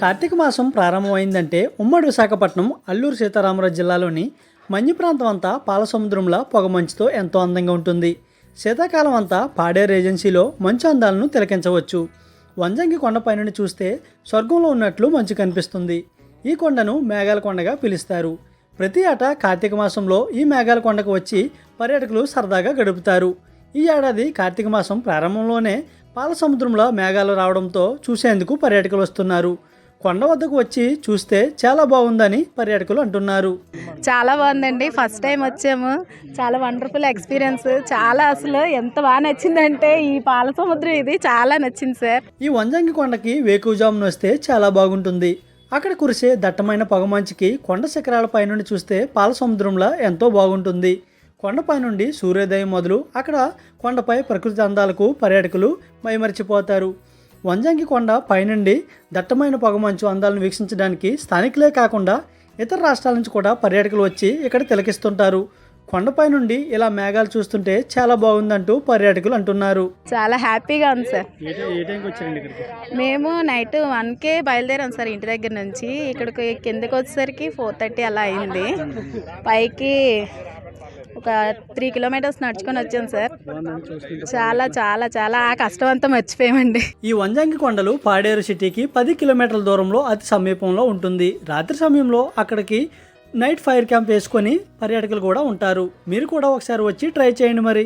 కార్తీక మాసం ప్రారంభమైందంటే ఉమ్మడి విశాఖపట్నం అల్లూరు సీతారామరాజు జిల్లాలోని మంజు ప్రాంతం అంతా పాలసముద్రంలా పొగమంచుతో ఎంతో అందంగా ఉంటుంది. శీతాకాలం అంతా పాడేరు ఏజెన్సీలో మంచు అందాలను తిలకించవచ్చు. వంజంగి కొండపై నుండి చూస్తే స్వర్గంలో ఉన్నట్లు మంచు కనిపిస్తుంది. ఈ కొండను మేఘాల కొండగా పిలుస్తారు. ప్రతి ఏటా కార్తీక మాసంలో ఈ మేఘాల కొండకు వచ్చి పర్యాటకులు సరదాగా గడుపుతారు. ఈ ఏడాది కార్తీక మాసం ప్రారంభంలోనే పాల సముద్రంలో మేఘాలు రావడంతో చూసేందుకు పర్యాటకులు వస్తున్నారు. కొండ వద్దకు వచ్చి చూస్తే చాలా బాగుందని పర్యాటకులు అంటున్నారు. చాలా బాగుందండి. ఫస్ట్ టైం వచ్చాము. చాలా వండర్ఫుల్ ఎక్స్పీరియన్స్. చాలా అసలు ఎంత బాగా నచ్చిందంటే ఈ పాల సముద్రం ఇది చాలా నచ్చింది సార్. ఈ వంజంగి కొండకి వేకువజామున వస్తే చాలా బాగుంటుంది. అక్కడ కురిసే దట్టమైన పొగమంచుకి కొండ శిఖరాలపై నుండి చూస్తే పాల సముద్రంలా ఎంతో బాగుంటుంది. కొండపై నుండి సూర్యోదయం మొదలు అక్కడ కొండపై ప్రకృతి అందాలకు పర్యాటకులు మైమరిచిపోతారు. వంజంగి కొండ పైనుండి దట్టమైన పొగమంచు అందాలను వీక్షించడానికి స్థానికులే కాకుండా ఇతర రాష్ట్రాల నుంచి కూడా పర్యాటకులు వచ్చి ఇక్కడ తిలకిస్తుంటారు. కొండపై నుండి ఇలా మేఘాలు చూస్తుంటే చాలా బాగుందంటూ పర్యాటకులు అంటున్నారు. చాలా హ్యాపీగా ఉంది సార్. ఏ టైంకి వచ్చారండి ఇక్కడికి? మేము నైట్ వన్కే బయలుదేరాం సార్ ఇంటి దగ్గర నుంచి. ఇక్కడికి కిందకి వచ్చేసరికి ఫోర్ థర్టీ అలా అయింది. పైకి ఒక త్రీ కిలోమీటర్స్ నడుచుకొని వచ్చాం సార్. చాలా చాలా చాలా ఆ కష్టం అంతా మర్చిపోయామండి. ఈ వంజంగి కొండలు పాడేరు సిటీకి పది కిలోమీటర్ల దూరంలో అతి సమీపంలో ఉంటుంది. రాత్రి సమయంలో అక్కడికి నైట్ ఫైర్ క్యాంప్ వేసుకొని పర్యాటకులు కూడా ఉంటారు. మీరు కూడా ఒకసారి వచ్చి ట్రై చేయండి మరి.